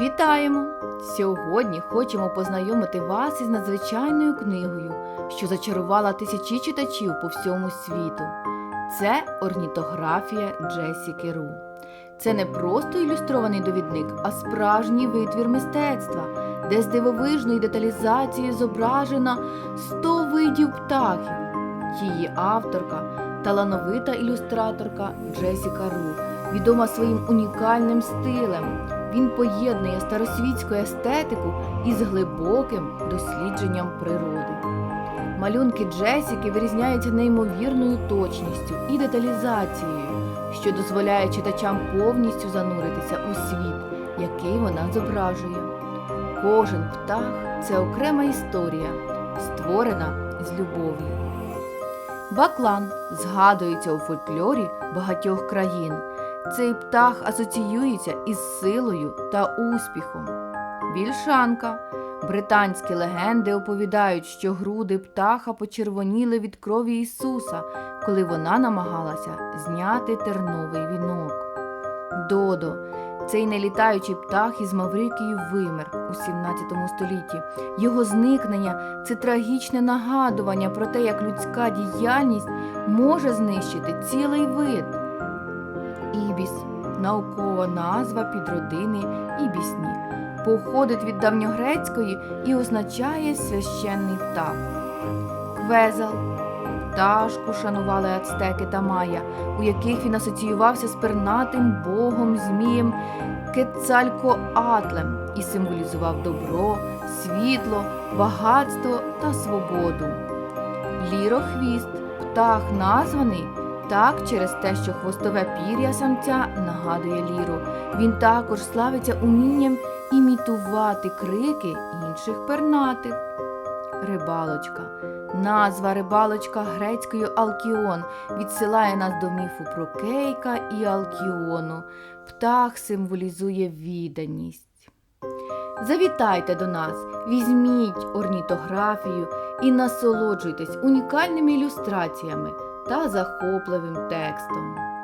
Вітаємо! Сьогодні хочемо познайомити вас із надзвичайною книгою, що зачарувала тисячі читачів по всьому світу. Це орнітографія Джесіки Ру. Це не просто ілюстрований довідник, а справжній витвір мистецтва, де з дивовижною деталізацією зображено 100 видів птахів. Її авторка талановита ілюстраторка Джесіка Ру, відома своїм унікальним стилем. Він поєднує старосвітську естетику із глибоким дослідженням природи. Малюнки Джесіки вирізняються неймовірною точністю і деталізацією, що дозволяє читачам повністю зануритися у світ, який вона зображує. Кожен птах це окрема історія, створена з любов'ю. Баклан згадується у фольклорі багатьох країн. Цей птах асоціюється із силою та успіхом. Вільшанка. Британські легенди оповідають, що груди птаха почервоніли від крові Ісуса, коли вона намагалася зняти терновий вінок. Додо. Цей нелітаючий птах із Маврикії вимер у 17 столітті. Його зникнення це трагічне нагадування про те, як людська діяльність може знищити цілий вид. Ібіс наукова назва підродини ібісні, походить від давньогрецької і означає священний птах. Квезал пташку шанували ацтеки та майя, у яких він асоціювався з пернатим богом змієм Кецалькоатлем і символізував добро, світло, багатство та свободу. Лірохвіст птах названий так через те, що хвостове пір'я самця нагадує ліру. Він також славиться умінням імітувати крики інших пернатих. Рибалочка. Назва рибалочка грецькою Алкіон відсилає нас до міфу про Кейка і Алкіону. Птах символізує відданість. Завітайте до нас, візьміть орнітографію і насолоджуйтесь унікальними ілюстраціями та захопливим текстом.